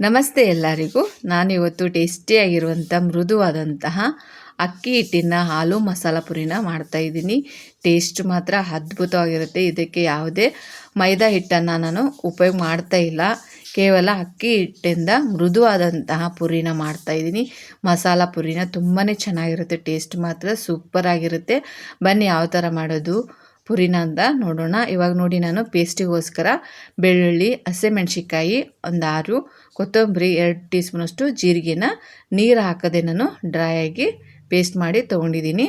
ನಮಸ್ತೆ ಎಲ್ಲರಿಗೂ. ನಾನಿವತ್ತು ಟೇಸ್ಟಿಯಾಗಿರುವಂಥ ಮೃದುವಾದಂತಹ ಅಕ್ಕಿ ಹಿಟ್ಟಿನ ಹಾಲು ಮಸಾಲ ಪುರಿನ ಮಾಡ್ತಾಯಿದ್ದೀನಿ ಟೇಸ್ಟ್ ಮಾತ್ರ ಅದ್ಭುತವಾಗಿರುತ್ತೆ. ಇದಕ್ಕೆ ಯಾವುದೇ ಮೈದಾ ಹಿಟ್ಟನ್ನು ನಾನು ಉಪಯೋಗ ಮಾಡ್ತಾ ಇಲ್ಲ. ಕೇವಲ ಅಕ್ಕಿ ಹಿಟ್ಟಿಂದ ಮೃದುವಾದಂತಹ ಪುರಿನ ಮಾಡ್ತಾಯಿದ್ದೀನಿ ಮಸಾಲ ಪುರಿನ ತುಂಬಾ ಚೆನ್ನಾಗಿರುತ್ತೆ. ಟೇಸ್ಟ್ ಮಾತ್ರ ಸೂಪರಾಗಿರುತ್ತೆ. ಬನ್ನಿ ಯಾವ ಥರ ಮಾಡೋದು? ಪುರಿನ ಅಂತ ನೋಡೋಣ. ಇವಾಗ ನೋಡಿ ನಾನು ಪೇಸ್ಟಿಗೋಸ್ಕರ ಬೆಳ್ಳುಳ್ಳಿ ಹಸಿಮೆಣ್ಸಿಕಾಯಿ ಒಂದು ಆರು, ಕೊತ್ತಂಬರಿ ಎರಡು ಟೀ ಸ್ಪೂನಷ್ಟು ಜೀರಿಗೆನ ನೀರು ಹಾಕದೆ ನಾನು ಡ್ರೈ ಆಗಿ ಪೇಸ್ಟ್ ಮಾಡಿ ತೊಗೊಂಡಿದ್ದೀನಿ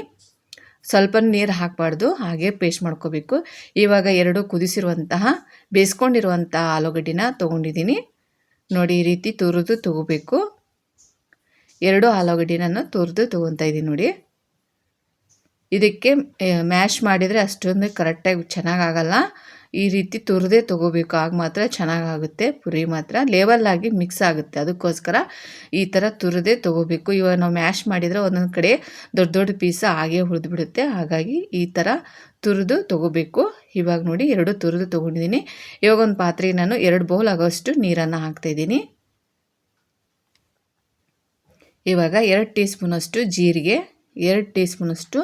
ಸ್ವಲ್ಪ ನೀರು ಹಾಕಬಾರ್ದು, ಹಾಗೆ ಪೇಸ್ಟ್ ಮಾಡ್ಕೋಬೇಕು. ಇವಾಗ ಎರಡು ಕುದಿಸಿರುವಂತಹ ಬೇಯಿಸ್ಕೊಂಡಿರುವಂತಹ ಆಲೂಗಡ್ಡಿನ ತೊಗೊಂಡಿದ್ದೀನಿ ನೋಡಿ ಈ ರೀತಿ ತುರಿದು ತೊಗೋಬೇಕು. ಎರಡು ಆಲೂಗಡ್ಡೆ ನಾನು ತುರಿದು ತೊಗೊತಾ ಇದ್ದೀನಿ ನೋಡಿ. ಇದಕ್ಕೆ ಮ್ಯಾಶ್ ಮಾಡಿದರೆ ಅಷ್ಟೊಂದು ಕರೆಕ್ಟಾಗಿ ಚೆನ್ನಾಗಾಗಲ್ಲ. ಈ ರೀತಿ ತುರಿದೇ ತೊಗೋಬೇಕು. ಆಗ ಮಾತ್ರ ಚೆನ್ನಾಗಾಗುತ್ತೆ. ಪುರಿ ಮಾತ್ರ ಲೇವಲ್ಲಾಗಿ ಮಿಕ್ಸ್ ಆಗುತ್ತೆ. ಅದಕ್ಕೋಸ್ಕರ ಈ ಥರ ತುರಿದೇ ತೊಗೋಬೇಕು. ಇವಾಗ ನಾವು ಮ್ಯಾಶ್ ಮಾಡಿದರೆ ಒಂದೊಂದು ಕಡೆ ದೊಡ್ಡ ದೊಡ್ಡ ಪೀಸ ಹಾಗೆ ಉಳಿದ್ಬಿಡುತ್ತೆ. ಹಾಗಾಗಿ ಈ ಥರ ತುರಿದು ತೊಗೋಬೇಕು. ಇವಾಗ ನೋಡಿ ಎರಡು ತುರಿದು ತೊಗೊಂಡಿದ್ದೀನಿ. ಇವಾಗ ಒಂದು ಪಾತ್ರೆಗೆ ನಾನು ಎರಡು ಬೌಲ್ ಆಗೋಷ್ಟು ನೀರನ್ನು ಹಾಕ್ತಾಯಿದ್ದೀನಿ ಇವಾಗ ಎರಡು ಟೀ ಸ್ಪೂನಷ್ಟು ಜೀರಿಗೆ ಎರಡು ಟೀ ಸ್ಪೂನಷ್ಟು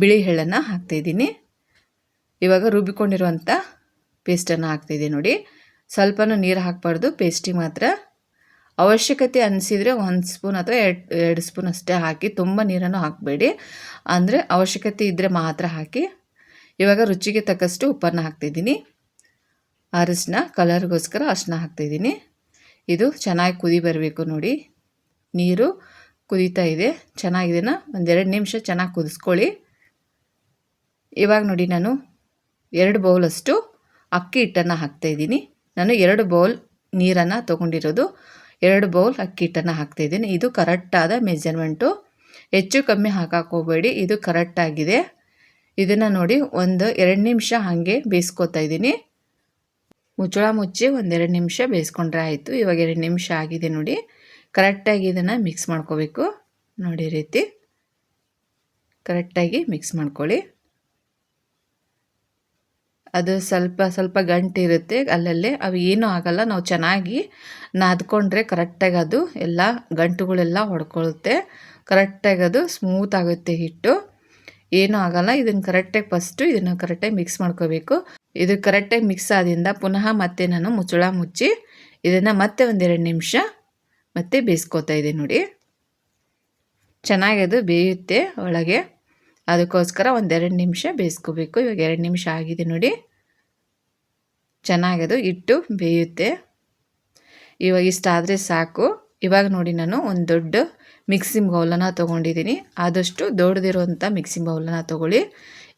ಬಿಳಿ ಎಳ್ಳನ್ನು ಹಾಕ್ತಾಯಿದ್ದೀನಿ ಇವಾಗ ರುಬ್ಬಿಕೊಂಡಿರುವಂಥ ಪೇಸ್ಟನ್ನು ಹಾಕ್ತಿದ್ದೀನಿ ನೋಡಿ. ಸ್ವಲ್ಪನೂ ನೀರು ಹಾಕಬಾರ್ದು ಪೇಸ್ಟಿಗೆ ಮಾತ್ರ. ಅವಶ್ಯಕತೆ ಅನಿಸಿದರೆ ಒಂದು ಸ್ಪೂನ್ ಅಥವಾ ಎರಡು ಎರಡು ಸ್ಪೂನ್ ಅಷ್ಟೇ ಹಾಕಿ, ತುಂಬ ನೀರನ್ನು ಹಾಕಬೇಡಿ. ಅಂದರೆ ಅವಶ್ಯಕತೆ ಇದ್ದರೆ ಮಾತ್ರ ಹಾಕಿ. ಇವಾಗ ರುಚಿಗೆ ತಕ್ಕಷ್ಟು ಉಪ್ಪನ್ನು ಹಾಕ್ತಿದ್ದೀನಿ ಅರಶಿನ, ಕಲರ್ಗೋಸ್ಕರ ಅರಿಶಿನ ಹಾಕ್ತಿದ್ದೀನಿ ಇದು ಚೆನ್ನಾಗಿ ಕುದಿ ಬರಬೇಕು ನೋಡಿ. ನೀರು ಕುದೀತಾ ಇದೆ. ಚೆನ್ನಾಗಿದೆನ ಒಂದೆರಡು ನಿಮಿಷ ಚೆನ್ನಾಗಿ ಕುದಿಸ್ಕೊಳ್ಳಿ. ಇವಾಗ ನೋಡಿ ನಾನು ಎರಡು ಬೌಲಷ್ಟು ಅಕ್ಕಿ ಹಿಟ್ಟನ್ನು ಹಾಕ್ತಾಯಿದ್ದೀನಿ ನಾನು ಎರಡು ಬೌಲ್ ನೀರನ್ನು ತೊಗೊಂಡಿರೋದು. ಎರಡು ಬೌಲ್ ಅಕ್ಕಿ ಹಿಟ್ಟನ್ನು ಹಾಕ್ತಾಯಿದ್ದೀನಿ ಇದು ಕರೆಕ್ಟಾದ ಮೆಜರ್ಮೆಂಟು. ಹೆಚ್ಚು ಕಮ್ಮಿ ಹಾಕಕ್ಕೆ ಹೋಗಬೇಡಿ. ಇದು ಕರೆಕ್ಟಾಗಿದೆ ಇದನ್ನು ನೋಡಿ ಒಂದು ಎರಡು ನಿಮಿಷ ಹಾಗೆ ಬೇಯಿಸ್ಕೊತಾ ಇದ್ದೀನಿ. ಮುಚ್ಚಳ ಮುಚ್ಚಿ ಒಂದೆರಡು ನಿಮಿಷ ಬೇಯಿಸ್ಕೊಂಡ್ರೆ ಆಯಿತು. ಇವಾಗ ಎರಡು ನಿಮಿಷ ಆಗಿದೆ ನೋಡಿ. ಕರೆಕ್ಟಾಗಿ ಇದನ್ನು ಮಿಕ್ಸ್ ಮಾಡ್ಕೋಬೇಕು. ನೋಡಿ ರೀತಿ. ಕರೆಕ್ಟಾಗಿ ಮಿಕ್ಸ್ ಮಾಡ್ಕೊಳ್ಳಿ. ಅದು ಸ್ವಲ್ಪ ಸ್ವಲ್ಪ ಗಂಟು ಇರುತ್ತೆ. ಅಲ್ಲಲ್ಲೇ ಅವು ಏನೂ ಆಗಲ್ಲ. ನಾವು ಚೆನ್ನಾಗಿ ನಾದ್ಕೊಂಡ್ರೆ ಕರೆಕ್ಟಾಗಿ ಅದು ಎಲ್ಲ ಗಂಟುಗಳೆಲ್ಲ ಹೊಡ್ಕೊಳ್ಳುತ್ತೆ ಕರೆಕ್ಟಾಗಿ ಅದು ಸ್ಮೂತ್ ಆಗುತ್ತೆ ಹಿಟ್ಟು. ಏನೂ ಆಗಲ್ಲ. ಇದನ್ನು ಕರೆಕ್ಟಾಗಿ ಫಸ್ಟು ಇದನ್ನು ಕರೆಕ್ಟಾಗಿ ಮಿಕ್ಸ್ ಮಾಡ್ಕೋಬೇಕು. ಇದು ಕರೆಕ್ಟಾಗಿ ಮಿಕ್ಸ್ ಆದಿಂದ ಪುನಃ ಮತ್ತೆ ನಾನು ಮುಚ್ಚಳ ಮುಚ್ಚಿ, ಇದನ್ನು ಮತ್ತೆ ಒಂದೆರಡು ನಿಮಿಷ ಮತ್ತೆ ಬೇಯಿಸ್ಕೋತಾ ಇದೆ ನೋಡಿ. ಚೆನ್ನಾಗಿ ಬೇಯುತ್ತೆ ಒಳಗೆ. ಅದಕ್ಕೋಸ್ಕರ ಒಂದೆರಡು ನಿಮಿಷ ಬೇಯಿಸ್ಕೋಬೇಕು. ಇವಾಗ ಎರಡು ನಿಮಿಷ ಆಗಿದೆ ನೋಡಿ. ಚೆನ್ನಾಗದು ಇಟ್ಟು ಬೇಯುತ್ತೆ. ಇವಾಗ ಇಷ್ಟಾದರೆ ಸಾಕು. ಇವಾಗ ನೋಡಿ ನಾನು ಒಂದು ದೊಡ್ಡ ಮಿಕ್ಸಿಂಗ್ ಬೌಲನ್ನು ತೊಗೊಂಡಿದ್ದೀನಿ. ಆದಷ್ಟು ದೊಡ್ಡದಿರುವಂಥ ಮಿಕ್ಸಿಂಗ್ ಬೌಲನ್ನು ತೊಗೊಳ್ಳಿ.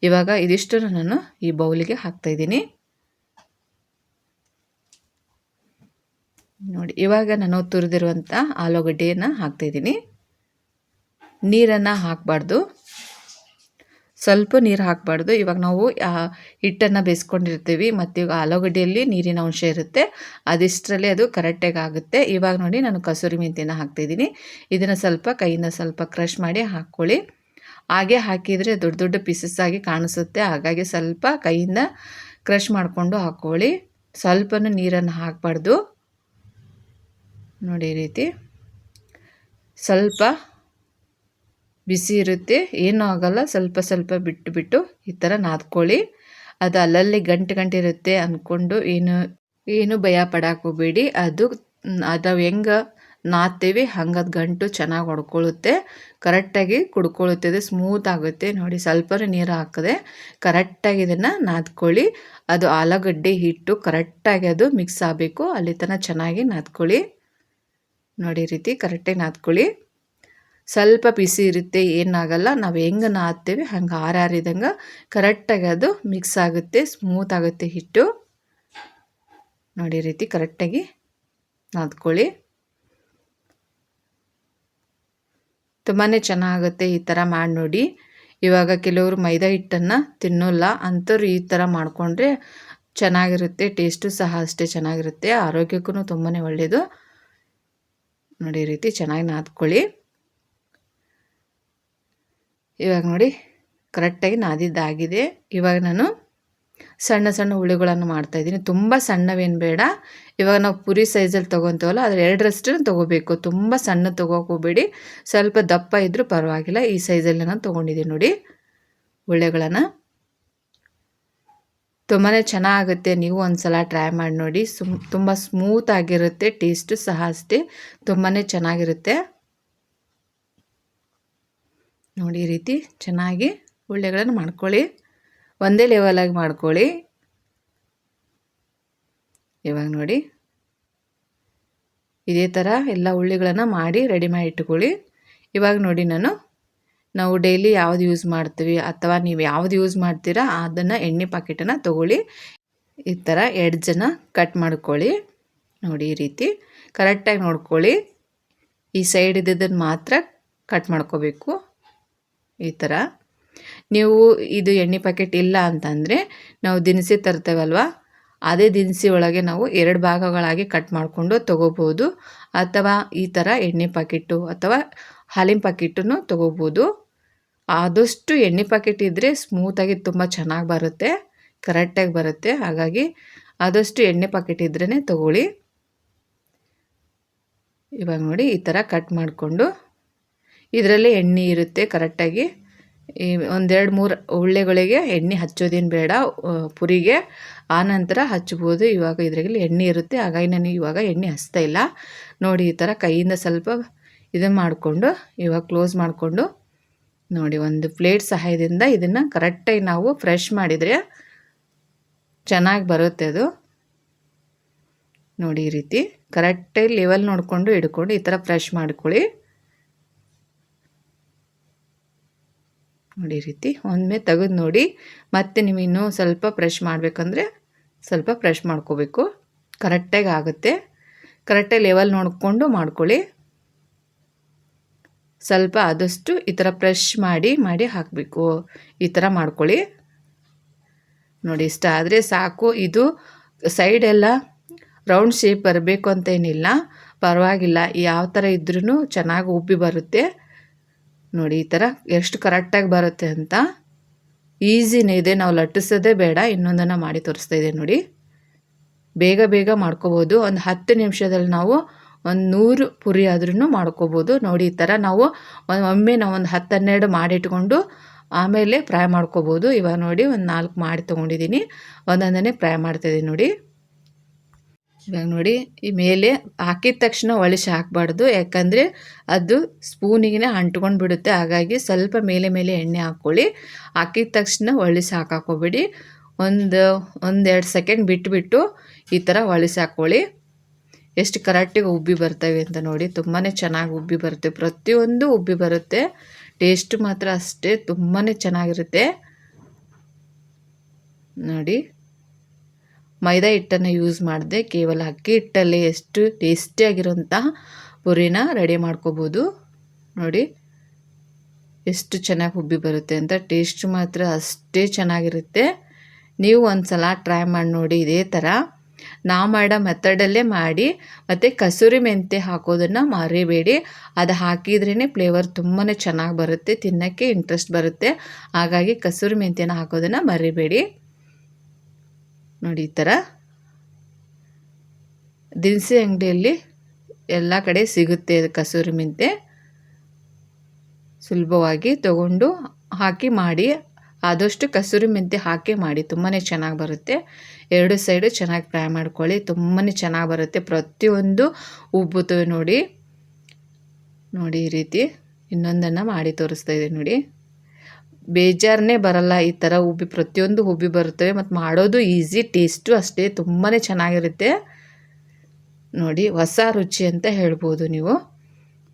ಇವಾಗ ಇದಿಷ್ಟು ನಾನು ಈ ಬೌಲಿಗೆ ಹಾಕ್ತಾಯಿದ್ದೀನಿ ನೋಡಿ, ಇವಾಗ ನಾನು ತುರಿದಿರುವಂಥ ಆಲೂಗಡ್ಡೆಯನ್ನು ಹಾಕ್ತಾಯಿದ್ದೀನಿ ನೀರನ್ನು ಹಾಕಬಾರ್ದು. ಸ್ವಲ್ಪ ನೀರು ಹಾಕಬಾರ್ದು. ಇವಾಗ ನಾವು ಹಿಟ್ಟನ್ನು ಬೇಯಿಸ್ಕೊಂಡಿರ್ತೀವಿ. ಮತ್ತು ಇವಾಗ ಆಲೂಗಡ್ಡೆಯಲ್ಲಿ ನೀರಿನ ಅಂಶ ಇರುತ್ತೆ. ಅದಿಷ್ಟರಲ್ಲಿ ಅದು ಕರೆಕ್ಟಾಗಿ ಆಗುತ್ತೆ. ಇವಾಗ ನೋಡಿ, ನಾನು ಕಸೂರಿ ಮೆಂತ್ಯನ ಹಾಕ್ತಾಯಿದ್ದೀನಿ ಇದನ್ನು ಸ್ವಲ್ಪ ಕೈಯಿಂದ ಸ್ವಲ್ಪ ಕ್ರಷ್ ಮಾಡಿ ಹಾಕ್ಕೊಳ್ಳಿ. ಹಾಗೆ ಹಾಕಿದರೆ ದೊಡ್ಡ ದೊಡ್ಡ ಪೀಸಸ್ ಆಗಿ ಕಾಣಿಸುತ್ತೆ. ಹಾಗಾಗಿ ಸ್ವಲ್ಪ ಕೈಯಿಂದ ಕ್ರಷ್ ಮಾಡಿಕೊಂಡು ಹಾಕ್ಕೊಳ್ಳಿ. ಸ್ವಲ್ಪನೂ ನೀರನ್ನು ಹಾಕಬಾರ್ದು. ನೋಡಿ ರೀತಿ. ಸ್ವಲ್ಪ ಬಿಸಿ ಇರುತ್ತೆ, ಏನೂ ಆಗೋಲ್ಲ, ಸ್ವಲ್ಪ ಸ್ವಲ್ಪ ಬಿಟ್ಟು ಬಿಟ್ಟು ಈ ಥರ ನಾದ್ಕೊಳ್ಳಿ. ಅದು ಅಲ್ಲಲ್ಲಿ ಗಂಟು ಗಂಟು ಇರುತ್ತೆ ಅಂದ್ಕೊಂಡು ಏನು ಏನು ಭಯ ಪಡಾಕೋಬೇಡಿ ಅದು ಅದು ಹೆಂಗೆ ನಾದ್ತೀವಿ ಹಂಗೆ ಅದು ಗಂಟು ಚೆನ್ನಾಗಿ ಹೊಡ್ಕೊಳ್ಳುತ್ತೆ. ಕರೆಕ್ಟಾಗಿ ಕುಡ್ಕೊಳ್ಳುತ್ತೆ, ಅದು ಸ್ಮೂತ್ ಆಗುತ್ತೆ. ನೋಡಿ ಸ್ವಲ್ಪ ನೀರು ಹಾಕದೆ ಕರೆಕ್ಟಾಗಿ ಇದನ್ನು ನಾದ್ಕೊಳ್ಳಿ. ಅದು ಆಲೂಗಡ್ಡೆ ಹಿಟ್ಟು ಕರೆಕ್ಟಾಗಿ ಅದು ಮಿಕ್ಸ್ ಆಗಬೇಕು. ಅಲ್ಲಿ ತನಕ ಚೆನ್ನಾಗಿ ನಾದ್ಕೊಳ್ಳಿ. ನೋಡಿ ರೀತಿ ಕರೆಕ್ಟಾಗಿ ನಾದ್ಕೊಳ್ಳಿ. ಸ್ವಲ್ಪ ಬಿಸಿ ಇರುತ್ತೆ, ಏನಾಗಲ್ಲ. ನಾವು ಹೆಂಗೆ ನಾದ್ತೇವೆ ಹಂಗೆ ಆರಾರಿದಂಗೆ ಕರೆಕ್ಟಾಗಿ ಅದು ಮಿಕ್ಸ್ ಆಗುತ್ತೆ, ಸ್ಮೂತ್ ಆಗುತ್ತೆ ಹಿಟ್ಟು. ನೋಡಿ ರೀತಿ ಕರೆಕ್ಟಾಗಿ ನಾದ್ಕೊಳ್ಳಿ. ತುಂಬಾ ಚೆನ್ನಾಗುತ್ತೆ ಈ ಥರ ಮಾಡಿ ನೋಡಿ ಇವಾಗ ಕೆಲವರು ಮೈದಾ ಹಿಟ್ಟನ್ನು ತಿನ್ನೋಲ್ಲ, ಅಂಥವ್ರು ಈ ಥರ ಮಾಡಿಕೊಂಡ್ರೆ ಚೆನ್ನಾಗಿರುತ್ತೆ, ಟೇಸ್ಟು ಸಹ ಅಷ್ಟೇ ಚೆನ್ನಾಗಿರುತ್ತೆ ಆರೋಗ್ಯಕ್ಕೂ ತುಂಬಾ ಒಳ್ಳೆಯದು ನೋಡಿ ಈ ರೀತಿ ಚೆನ್ನಾಗಿ ನಾದ್ಕೊಳ್ಳಿ. ಇವಾಗ ನೋಡಿ ಕರೆಕ್ಟಾಗಿ ನಾದಿದ್ದಾಗಿದೆ. ಇವಾಗ ನಾನು ಸಣ್ಣ ಸಣ್ಣ ಹುಳಿಗಳನ್ನು ಮಾಡ್ತಾಯಿದ್ದೀನಿ ತುಂಬ ಸಣ್ಣವೇನು ಬೇಡ. ಇವಾಗ ನಾವು ಪುರಿ ಸೈಜಲ್ಲಿ ತೊಗೊತೀವಲ್ಲ, ಅದ್ರ ಎರಡರಷ್ಟು ತೊಗೋಬೇಕು. ತುಂಬ ಸಣ್ಣ ಹೋಗ್ಬೇಡಿ ಸ್ವಲ್ಪ ದಪ್ಪ ಇದ್ದರೂ ಪರವಾಗಿಲ್ಲ. ಈ ಸೈಜಲ್ಲಿ ನಾನು ತೊಗೊಂಡಿದ್ದೀನಿ ನೋಡಿ ಉಳ್ಳೆಗಳನ್ನು ತುಂಬಾ ಚೆನ್ನಾಗುತ್ತೆ. ನೀವು ಒಂದು ಸಲ ಟ್ರೈ ಮಾಡಿ ನೋಡಿ. ಸುಮ್, ತುಂಬ ಸ್ಮೂತ್ ಆಗಿರುತ್ತೆ. ಟೇಸ್ಟು ಸಹ ಅಷ್ಟೇ. ತುಂಬಾ ಚೆನ್ನಾಗಿರುತ್ತೆ. ನೋಡಿ ಈ ರೀತಿ ಚೆನ್ನಾಗಿ ಉಳ್ಳೆಗಳನ್ನು ಮಾಡ್ಕೊಳ್ಳಿ. ಒಂದೇ ಲೆವೆಲಾಗಿ ಮಾಡ್ಕೊಳ್ಳಿ. ಇವಾಗ ನೋಡಿ. ಇದೇ ಥರ ಎಲ್ಲ ಉಳ್ಳಿಗಳನ್ನು ಮಾಡಿ ರೆಡಿ ಮಾಡಿ ಇಟ್ಕೊಳ್ಳಿ ಇವಾಗ ನೋಡಿ ನಾನು ನಾವು ಡೈಲಿ ಯಾವ್ದು ಯೂಸ್ ಮಾಡ್ತೀವಿ ಅಥವಾ ನೀವು ಯಾವ್ದು ಯೂಸ್ ಮಾಡ್ತೀರಾ ಅದನ್ನು ಎಣ್ಣೆ ಪಾಕೆಟನ್ನು ತೊಗೊಳ್ಳಿ. ಈ ಥರ ಎಡ್ಜನ್ನು ಕಟ್ ಮಾಡ್ಕೊಳ್ಳಿ. ನೋಡಿ ಈ ರೀತಿ ಕರೆಕ್ಟಾಗಿ ನೋಡ್ಕೊಳ್ಳಿ. ಈ ಸೈಡ್ ಇದ್ದದನ್ನು ಮಾತ್ರ ಕಟ್ ಮಾಡ್ಕೋಬೇಕು. ಈ ಥರ ನೀವು ಇದು ಎಣ್ಣೆ ಪ್ಯಾಕೆಟ್ ಇಲ್ಲ ಅಂತಂದರೆ ನಾವು ದಿನಸಿ ತರ್ತೇವಲ್ವ? ಅದೇ ದಿನಸಿ ಒಳಗೆ ನಾವು ಎರಡು ಭಾಗಗಳಾಗಿ ಕಟ್ ಮಾಡಿಕೊಂಡು ತೊಗೋಬೋದು. ಅಥವಾ ಈ ಥರ ಎಣ್ಣೆ ಪಾಕೆಟು ಅಥವಾ ಹಾಲಿನ ಪಾಕೆಟನ್ನು ತೊಗೋಬೋದು. ಆದಷ್ಟು ಎಣ್ಣೆ ಪ್ಯಾಕೆಟ್ ಇದ್ದರೆ ಸ್ಮೂತಾಗಿ ತುಂಬ ಚೆನ್ನಾಗಿ ಬರುತ್ತೆ ಕರೆಕ್ಟಾಗಿ ಬರುತ್ತೆ. ಹಾಗಾಗಿ ಆದಷ್ಟು ಎಣ್ಣೆ ಪ್ಯಾಕೆಟ್ ಇದ್ರೇ ತಗೊಳ್ಳಿ. ಇವಾಗ ನೋಡಿ ಈ ಥರ ಕಟ್ ಮಾಡಿಕೊಂಡು ಇದರಲ್ಲೇ ಎಣ್ಣೆ ಇರುತ್ತೆ ಕರೆಕ್ಟಾಗಿ ಈ ಒಂದೆರಡು ಮೂರು ಉಳ್ಳೆಗಳಿಗೆ ಎಣ್ಣೆ ಹಚ್ಚೋದೇನು ಬೇಡ ಪುರಿಗೆ. ಆನಂತರ ಹಚ್ಬೋದು. ಇವಾಗ ಇದರಲ್ಲಿ ಎಣ್ಣೆ ಇರುತ್ತೆ. ಹಾಗಾಗಿ ನಾನು ಇವಾಗ ಎಣ್ಣೆ ಹಚ್ತಾ ಇಲ್ಲ. ನೋಡಿ ಈ ಥರ ಕೈಯಿಂದ ಸ್ವಲ್ಪ ಇದನ್ನು ಮಾಡಿಕೊಂಡು ಇವಾಗ ಕ್ಲೋಸ್ ಮಾಡಿಕೊಂಡು ನೋಡಿ, ಒಂದು ಪ್ಲೇಟ್ ಸಹಾಯದಿಂದ ಇದನ್ನು ಕರೆಕ್ಟಾಗಿ ನಾವು ಫ್ರೆಶ್ ಮಾಡಿದರೆ ಚೆನ್ನಾಗಿ ಬರುತ್ತೆ ಅದು. ನೋಡಿ, ಈ ರೀತಿ ಕರೆಕ್ಟಾಗಿ ಲೆವೆಲ್ ನೋಡಿಕೊಂಡು ಇಟ್ಕೊಂಡು ಈ ಥರ ಫ್ರೆಶ್ ಮಾಡ್ಕೊಳ್ಳಿ. ನೋಡಿ ರೀತಿ ಒಮ್ಮೆ ತೆಗೆದು ನೋಡಿ, ಮತ್ತೆ ನೀವು ಇನ್ನೂ ಸ್ವಲ್ಪ ಫ್ರೆಶ್ ಮಾಡಬೇಕಂದ್ರೆ ಸ್ವಲ್ಪ ಫ್ರೆಶ್ ಮಾಡ್ಕೋಬೇಕು. ಕರೆಕ್ಟಾಗಿ ಆಗುತ್ತೆ. ಕರೆಕ್ಟಾಗಿ ಲೆವೆಲ್ ನೋಡಿಕೊಂಡು ಮಾಡ್ಕೊಳ್ಳಿ. ಸ್ವಲ್ಪ ಆದಷ್ಟು ಈ ಥರ ಫ್ರೆಶ್ ಮಾಡಿ ಮಾಡಿ ಹಾಕಬೇಕು. ಈ ಥರ ಮಾಡ್ಕೊಳ್ಳಿ. ನೋಡಿ, ಇಷ್ಟ ಆದರೆ ಸಾಕು. ಇದು ಸೈಡೆಲ್ಲ ರೌಂಡ್ ಶೇಪ್ ಬರಬೇಕು ಅಂತೇನಿಲ್ಲ. ಪರವಾಗಿಲ್ಲ, ಯಾವ ಥರ ಇದ್ರೂ ಚೆನ್ನಾಗಿ ಉಬ್ಬಿ ಬರುತ್ತೆ. ನೋಡಿ, ಈ ಥರ ಎಷ್ಟು ಕರೆಕ್ಟಾಗಿ ಬರುತ್ತೆ ಅಂತ. ಈಸಿನೇ ಇದೆ, ನಾವು ಲಟ್ಟಿಸೋದೇ ಬೇಡ, ಇನ್ನೊಂದನ್ನು ಮಾಡಿ ತೋರಿಸ್ತಾ ಇದೆ ನೋಡಿ. ಬೇಗ ಬೇಗ ಮಾಡ್ಕೋಬೋದು. ಒಂದು ಹತ್ತು ನಿಮಿಷದಲ್ಲಿ ನಾವು ಒಂದು ನೂರು ಪುರಿ ಆದ್ರೂ ಮಾಡ್ಕೋಬೋದು. ನೋಡಿ, ಈ ಥರ ನಾವು ಒಮ್ಮೆ ನಾವು ಒಂದು ಹತ್ತು ಹನ್ನೆರಡು ಮಾಡಿಟ್ಕೊಂಡು ಆಮೇಲೆ ಫ್ರೈ ಮಾಡ್ಕೋಬೋದು. ಇವಾಗ ನೋಡಿ, ಒಂದು ನಾಲ್ಕು ಮಾಡಿ ತೊಗೊಂಡಿದ್ದೀನಿ ಒಂದೊಂದನ್ನೇ ಫ್ರೈ ಮಾಡ್ತಾಯಿದ್ದೀನಿ ನೋಡಿ. ಇವಾಗ ನೋಡಿ, ಈ ಮೇಲೆ ಹಾಕಿದ ತಕ್ಷಣ ಒಳಿಸಿ ಹಾಕ್ಬಾರ್ದು. ಯಾಕಂದರೆ ಅದು ಸ್ಪೂನಿಗೆ ಅಂಟ್ಕೊಂಡು ಬಿಡುತ್ತೆ. ಹಾಗಾಗಿ ಸ್ವಲ್ಪ ಮೇಲೆ ಮೇಲೆ ಎಣ್ಣೆ ಹಾಕ್ಕೊಳ್ಳಿ ಹಾಕಿದ ತಕ್ಷಣ ಒಳಿಸಿ ಹಾಕಾಕೋಬೇಡಿ ಒಂದು ಒಂದೆರಡು ಸೆಕೆಂಡ್ ಬಿಟ್ಟುಬಿಟ್ಟು ಈ ಥರ ಒಳಿಸಿ ಹಾಕ್ಕೊಳ್ಳಿ ಎಷ್ಟು ಕರೆಕ್ಟಿಗೆ ಉಬ್ಬಿ ಬರ್ತವೆ ಅಂತ ನೋಡಿ ತುಂಬಾ ಚೆನ್ನಾಗಿ ಉಬ್ಬಿ ಬರುತ್ತೆ. ಪ್ರತಿಯೊಂದು ಉಬ್ಬಿ ಬರುತ್ತೆ. ಟೇಸ್ಟ್ ಮಾತ್ರ ಅಷ್ಟೇ ತುಂಬಾ ಚೆನ್ನಾಗಿರುತ್ತೆ. ನೋಡಿ, ಮೈದಾ ಹಿಟ್ಟನ್ನು ಯೂಸ್ ಮಾಡಿದೆ ಕೇವಲ ಅಕ್ಕಿ ಹಿಟ್ಟಲ್ಲಿ ಎಷ್ಟು ಟೇಸ್ಟಿಯಾಗಿರೋಂತಹ ಪುರಿನ ರೆಡಿ ಮಾಡ್ಕೋಬೋದು. ನೋಡಿ, ಎಷ್ಟು ಚೆನ್ನಾಗಿ ಉಬ್ಬಿ ಬರುತ್ತೆ ಅಂತ, ಟೇಸ್ಟ್ ಮಾತ್ರ ಅಷ್ಟೇ ಚೆನ್ನಾಗಿರುತ್ತೆ. ನೀವು ಒಂದು ಸಲ ಟ್ರೈ ಮಾಡಿ ನೋಡಿ, ಇದೇ ಥರ. ನಾವು ಮಾಡೋ ಮೆಥಡಲ್ಲೇ ಮಾಡಿ ಮತ್ತು ಕಸೂರಿ ಮೆಂತೆ ಹಾಕೋದನ್ನು ಮರಿಬೇಡಿ. ಅದು ಹಾಕಿದ್ರೇ ಫ್ಲೇವರ್ ತುಂಬಾ ಚೆನ್ನಾಗಿ ಬರುತ್ತೆ, ತಿನ್ನೋಕ್ಕೆ ಇಂಟ್ರೆಸ್ಟ್ ಬರುತ್ತೆ. ಹಾಗಾಗಿ ಕಸೂರಿ ಮೆಂತೆನ ಹಾಕೋದನ್ನು ಮರಿಬೇಡಿ. ನೋಡಿ ಈ ಥರ ದಿನಸಿ ಅಂಗಡಿಯಲ್ಲಿ ಎಲ್ಲ ಕಡೆ ಸಿಗುತ್ತೆ ಕಸೂರಿ ಮೆಂತೆ ಸುಲಭವಾಗಿ ತಗೊಂಡು ಹಾಕಿ ಮಾಡಿ. ಆದಷ್ಟು ಕಸೂರಿ ಮೆಂತ್ಯ ಹಾಕಿ ಮಾಡಿ. ತುಂಬಾ ಚೆನ್ನಾಗಿ ಬರುತ್ತೆ. ಎರಡು ಸೈಡು ಚೆನ್ನಾಗಿ ಫ್ರೈ ಮಾಡ್ಕೊಳ್ಳಿ. ತುಂಬಾ ಚೆನ್ನಾಗಿ ಬರುತ್ತೆ. ಪ್ರತಿಯೊಂದು ಉಬ್ಬುತ್ತವೆ ನೋಡಿ. ನೋಡಿ ಈ ರೀತಿ ಇನ್ನೊಂದನ್ನು ಮಾಡಿ ತೋರಿಸ್ತಾ ಇದೆ ನೋಡಿ. ಬೇಜಾರನ್ನೇ ಬರಲ್ಲ ಈ ಥರ ಉಬ್ಬಿ. ಪ್ರತಿಯೊಂದು ಉಬ್ಬಿ ಬರುತ್ತವೆ ಮತ್ತು ಮಾಡೋದು ಈಸಿ ಟೇಸ್ಟು ಅಷ್ಟೇ. ತುಂಬಾ ಚೆನ್ನಾಗಿರುತ್ತೆ. ನೋಡಿ, ಹೊಸ ರುಚಿ ಅಂತ ಹೇಳ್ಬೋದು ನೀವು.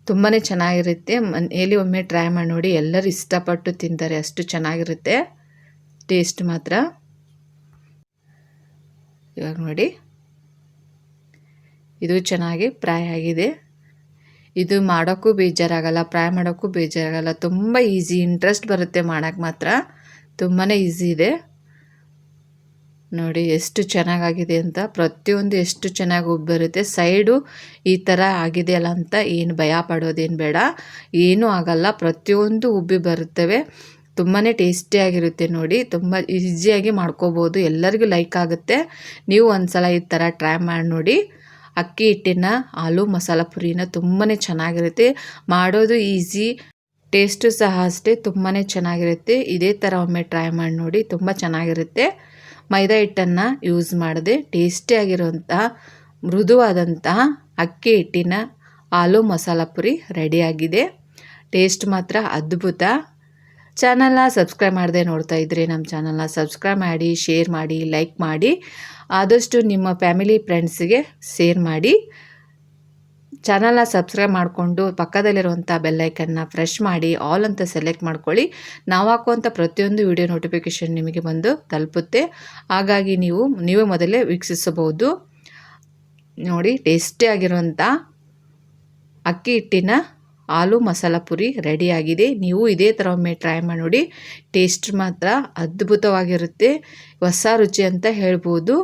ತುಂಬಾ ಚೆನ್ನಾಗಿರುತ್ತೆ. ಮನೆಯಲ್ಲಿ ಒಮ್ಮೆ ಟ್ರೈ ಮಾಡಿ ನೋಡಿ ಎಲ್ಲರೂ ಇಷ್ಟಪಟ್ಟು ತಿಂತಾರೆ. ಅಷ್ಟು ಚೆನ್ನಾಗಿರುತ್ತೆ. ಟೇಸ್ಟ್ ಮಾತ್ರ. ಇವಾಗ ನೋಡಿ. ಇದು ಚೆನ್ನಾಗಿ ಫ್ರೈ ಆಗಿದೆ. ಇದು ಮಾಡೋಕ್ಕೂ ಬೇಜಾರಾಗಲ್ಲ ಫ್ರೈ ಮಾಡೋಕ್ಕೂ ಬೇಜಾರಾಗಲ್ಲ. ತುಂಬ ಈಸಿ ಇಂಟ್ರೆಸ್ಟ್ ಬರುತ್ತೆ ಮಾಡೋಕ್ಕೆ ಮಾತ್ರ. ತುಂಬಾ ಈಸಿ ಇದೆ. ನೋಡಿ ಎಷ್ಟು ಚೆನ್ನಾಗಾಗಿದೆ ಅಂತ. ಪ್ರತಿಯೊಂದು ಎಷ್ಟು ಚೆನ್ನಾಗಿ ಉಬ್ಬಿ ಬರುತ್ತೆ. ಸೈಡು ಈ ಥರ ಆಗಿದೆಯಲ್ಲ ಅಂತ ಏನು ಭಯ ಪಡೋದೇನು ಬೇಡ. ಏನೂ ಆಗಲ್ಲ. ಪ್ರತಿಯೊಂದು ಉಬ್ಬಿ ಬರುತ್ತವೆ. ತುಂಬಾ ಟೇಸ್ಟಿಯಾಗಿರುತ್ತೆ ನೋಡಿ. ತುಂಬ ಈಸಿಯಾಗಿ ಮಾಡ್ಕೋಬೋದು. ಎಲ್ಲರಿಗೂ ಲೈಕ್ ಆಗುತ್ತೆ. ನೀವು ಒಂದ್ಸಲ ಈ ಥರ ಟ್ರೈ ಮಾಡಿ ನೋಡಿ. ಅಕ್ಕಿ ಹಿಟ್ಟಿನ ಆಲೂ ಮಸಾಲ ಪುರಿನ ತುಂಬಾ ಚೆನ್ನಾಗಿರುತ್ತೆ. ಮಾಡೋದು ಈಸಿ, ಟೇಸ್ಟು ಸಹ ಅಷ್ಟೇ. ತುಂಬಾ ಚೆನ್ನಾಗಿರುತ್ತೆ. ಇದೇ ಥರ ಒಮ್ಮೆ ಟ್ರೈ ಮಾಡಿ ನೋಡಿ. ತುಂಬ ಚೆನ್ನಾಗಿರುತ್ತೆ. ಮೈದಾ ಹಿಟ್ಟನ್ನು ಯೂಸ್ ಮಾಡದೆ. ಟೇಸ್ಟಿಯಾಗಿರುವಂಥ ಮೃದುವಾದಂತಹ ಅಕ್ಕಿ ಹಿಟ್ಟಿನ ಆಲೂ ಮಸಾಲ ಪುರಿ ರೆಡಿಯಾಗಿದೆ ಟೇಸ್ಟ್ ಮಾತ್ರ ಅದ್ಭುತ. ಚಾನಲ್ನ ಸಬ್ಸ್ಕ್ರೈಬ್ ಮಾಡದೆ ನೋಡ್ತಾ ಇದ್ದರೆ ನಮ್ಮ ಚಾನಲ್ನ ಸಬ್ಸ್ಕ್ರೈಬ್ ಮಾಡಿ ಶೇರ್ ಮಾಡಿ ಲೈಕ್ ಮಾಡಿ, ಆದಷ್ಟು ನಿಮ್ಮ ಫ್ಯಾಮಿಲಿ ಫ್ರೆಂಡ್ಸಿಗೆ ಶೇರ್ ಮಾಡಿ. ಚಾನಲ್ನ ಸಬ್ಸ್ಕ್ರೈಬ್ ಮಾಡಿಕೊಂಡು ಪಕ್ಕದಲ್ಲಿರುವಂಥ ಬೆಲ್ಲೈಕನ್ನ ಫ್ರೆಶ್ ಮಾಡಿ ಆಲ್ ಅಂತ ಸೆಲೆಕ್ಟ್ ಮಾಡ್ಕೊಳ್ಳಿ. ನಾವು ಹಾಕುವಂಥ ಪ್ರತಿಯೊಂದು ವಿಡಿಯೋ ನೋಟಿಫಿಕೇಷನ್ ನಿಮಗೆ ಬಂದು ತಲುಪುತ್ತೆ. ಹಾಗಾಗಿ ನೀವು, ನೀವೇ ಮೊದಲೇ ವೀಕ್ಷಿಸಬಹುದು. ನೋಡಿ ಟೇಸ್ಟಿ ಆಗಿರುವಂಥ ಅಕ್ಕಿ ಹಿಟ್ಟಿನ ಆಲೂ ಮಸಾಲ ಪುರಿ ರೆಡಿಯಾಗಿದೆ ನೀವು ಇದೇ ಥರ ಒಮ್ಮೆ ಟ್ರೈ ಮಾಡಿ ನೋಡಿ ಟೇಸ್ಟ್ ಮಾತ್ರ ಅದ್ಭುತವಾಗಿರುತ್ತೆ, ಹೊಸ ರುಚಿ ಅಂತ ಹೇಳ್ಬೋದು.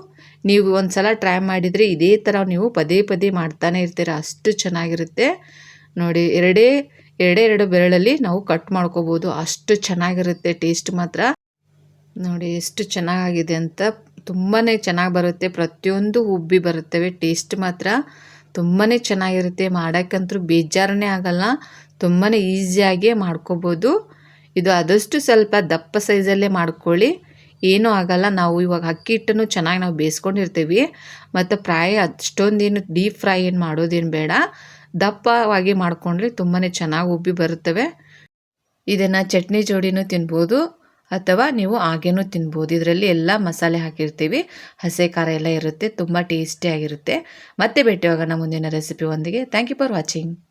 ನೀವು ಒಂದು ಸಲ ಟ್ರೈ ಮಾಡಿದರೆ ಇದೇ ಥರ ನೀವು ಪದೇ ಪದೇ ಮಾಡ್ತಾನೆ ಇರ್ತೀರ, ಅಷ್ಟು ಚೆನ್ನಾಗಿರುತ್ತೆ. ನೋಡಿ, ಎರಡೇ ಎರಡೇ ಎರಡು ಬೆರಳಲ್ಲಿ ನಾವು ಕಟ್ ಮಾಡ್ಕೋಬೋದು, ಅಷ್ಟು ಚೆನ್ನಾಗಿರುತ್ತೆ ಟೇಸ್ಟ್ ಮಾತ್ರ. ನೋಡಿ, ಎಷ್ಟು ಚೆನ್ನಾಗಿದೆ ಅಂತ ತುಂಬಾ ಚೆನ್ನಾಗಿ ಬರುತ್ತೆ, ಪ್ರತಿಯೊಂದು ಉಬ್ಬಿ ಬರುತ್ತವೆ ಟೇಸ್ಟ್ ಮಾತ್ರ. ತುಂಬಾ ಚೆನ್ನಾಗಿರುತ್ತೆ. ಮಾಡೋಕ್ಕಂತೂ ಬೇಜಾರನೇ ಆಗಲ್ಲ. ತುಂಬಾ ಈಸಿಯಾಗಿ ಮಾಡ್ಕೋಬೋದು. ಇದು ಆದಷ್ಟು ಸ್ವಲ್ಪ ದಪ್ಪ ಸೈಜಲ್ಲೇ ಮಾಡ್ಕೊಳ್ಳಿ. ಏನೂ ಆಗಲ್ಲ. ನಾವು ಇವಾಗ ಅಕ್ಕಿ ಹಿಟ್ಟನ್ನು ಚೆನ್ನಾಗಿ ನಾವು ಬೇಯಿಸ್ಕೊಂಡಿರ್ತೀವಿ. ಮತ್ತು ಫ್ರೈ ಅಷ್ಟೊಂದೇನು ಡೀಪ್ ಫ್ರೈ ಏನು ಮಾಡೋದೇನು ಬೇಡ. ದಪ್ಪವಾಗಿ ಮಾಡಿಕೊಂಡ್ರೆ ತುಂಬಾ ಚೆನ್ನಾಗಿ ಉಬ್ಬಿ ಬರುತ್ತವೆ. ಇದನ್ನು ಚಟ್ನಿ ಜೋಡಿನೂ ತಿನ್ಬೋದು. ಅಥವಾ ನೀವು ಹಾಗೇನೂ ತಿನ್ಬೋದು. ಇದರಲ್ಲಿ ಎಲ್ಲ ಮಸಾಲೆ ಹಾಕಿರ್ತೀವಿ. ಹಸೆ, ಖಾರ ಎಲ್ಲ ಇರುತ್ತೆ. ತುಂಬ ಟೇಸ್ಟಿಯಾಗಿರುತ್ತೆ ಮತ್ತೆ ಭೇಟಿಯಾಗೋಣ ಮುಂದಿನ ರೆಸಿಪಿ ಒಂದಿಗೆ. Thank you for watching